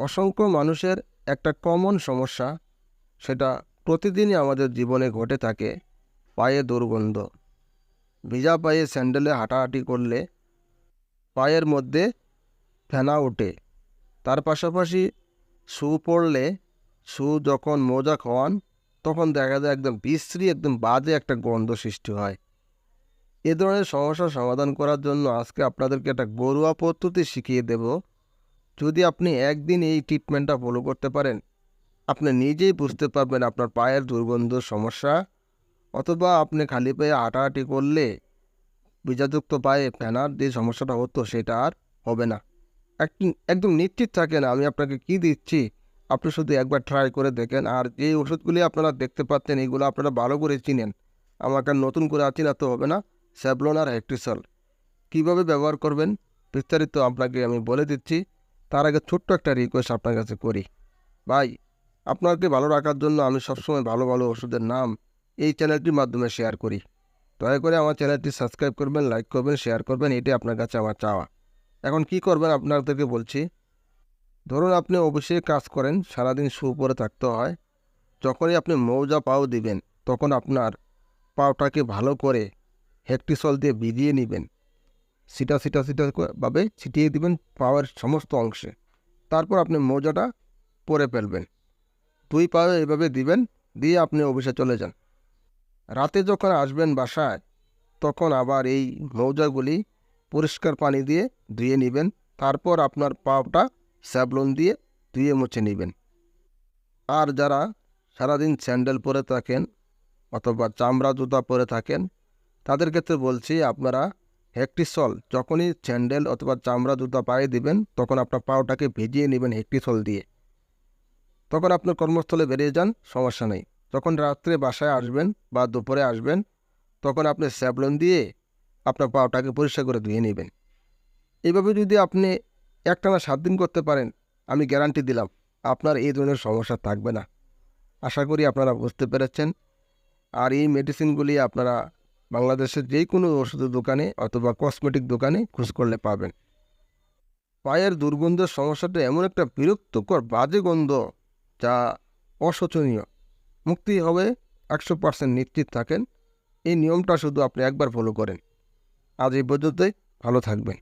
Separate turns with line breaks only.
অসংখ্য মানুষের একটা কমন সমস্যা, সেটা প্রতিদিনই আমাদের জীবনে ঘটে থাকে, পায়ে দুর্গন্ধ। ভিজা পায়ে স্যান্ডেলে হাঁটাহাঁটি করলে পায়ের মধ্যে ফেনা ওঠে। তার পাশাপাশি শু পরলে শু যখন মোজা খাওয়ান, তখন দেখা যায় একদম বিশ্রী, একদম বাজে একটা গন্ধ সৃষ্টি হয়। এ ধরনের সমস্যার সমাধান করার জন্য আজকে আপনাদেরকে একটা ঘরোয়া পদ্ধতি শিখিয়ে দেব। যদি আপনি একদিন এই ট্রিটমেন্টটা ফলো করতে পারেন, আপনি নিজেই বুঝতে পারবেন আপনার পায়ের দুর্গন্ধ সমস্যা, অথবা আপনি খালি পায়ে হাঁটাহাঁটি করলে বীজাযুক্ত পায়ে ফেনার যে সমস্যাটা হতো সেটা আর হবে না। একদম নিশ্চিত থাকেন আমি আপনাকে কি দিচ্ছি, আপনি শুধু একবার ট্রাই করে দেখেন। আর যে ওষুধগুলি আপনারা দেখতে পাচ্ছেন, এগুলো আপনারা ভালো করে চিনেন। আমাকে নতুন করে আর চিনাতে হবে না। স্যাভলন আর হেক্টিসল কীভাবে ব্যবহার করবেন, বিস্তারিত আপনাকে আমি বলে দিচ্ছি। তার আগে ছোট্ট একটা রিকোয়েস্ট আপনার কাছে করি। ভাই, আপনাকে ভালো রাখার জন্য আমি সবসময় ভালো ভালো ওষুধের নাম এই চ্যানেলটির মাধ্যমে শেয়ার করি। দয়া করে আমার চ্যানেলটি সাবস্ক্রাইব করবেন লাইক করবেন শেয়ার করবেন, এটাই আপনার কাছে আমার চাওয়া। এখন কি করবেন আপনাদেরকে বলছি, ধরুন আপনি অবশ্যই কাজ করেন, সারাদিন শু পরে থাকতে হয়, যখনই আপনি মৌজা পাও দিবেন, তখন আপনার পাওটাকে ভালো করে হেকটিসল দিয়ে ভিজিয়ে নেবেন। সিটা সিটা সিটা ভাবে ছিটিয়ে দিবেন পাওয়ার সমস্ত অংশে। তারপর আপনি মৌজাটা পরে ফেলবেন। দুই পায়ে এভাবে দিবেন, দিয়ে আপনি অফিসে চলে যান। রাতে যখন আসবেন বাসায়, তখন আবার এই মৌজাগুলি পরিষ্কার পানি দিয়ে ধুয়ে নেবেন। তারপর আপনার পাটা স্যাবলন দিয়ে ধুয়ে মুছে নেবেন। আর যারা সারাদিন স্যান্ডেল পরে থাকেন অথবা চামড়া জুতা পরে থাকেন, তাদের ক্ষেত্রে বলছি আপনারা হেকটিসল, যখনই স্যান্ডেল অথবা চামড়া জুতা পায়ে দিবেন, তখন আপনার পাওটাকে ভিজিয়ে নেবেন হেকটিসল দিয়ে। তখন আপনার কর্মস্থলে বেরিয়ে যান, সমস্যা নেই। যখন রাত্রে বাসায় আসবেন বা দুপুরে আসবেন, তখন আপনি স্যাবলন দিয়ে আপনার পাওটাকে পরিষ্কার করে ধুয়ে নেবেন। এভাবে যদি আপনি একটানা সাত দিন করতে পারেন, আমি গ্যারান্টি দিলাম, আপনার এই ধরনের সমস্যা থাকবে না। আশা করি আপনারা বুঝতে পেরেছেন। আর এই মেডিসিনগুলি আপনারা বাংলাদেশের যে কোনো ওষুধের দোকানে অথবা কসমেটিক দোকানে খোঁজ করলে পাবেন। পায়ের দুর্গন্ধের সমস্যাটা এমন একটা বিরক্তকর, বাজে গন্ধ যা অশোচনীয়। মুক্তি হবে একশো পার্সেন্ট নিশ্চিত থাকেন। এই নিয়মটা শুধু আপনি একবার ফলো করেন। আজ এই পর্যন্তই। ভালো থাকবেন।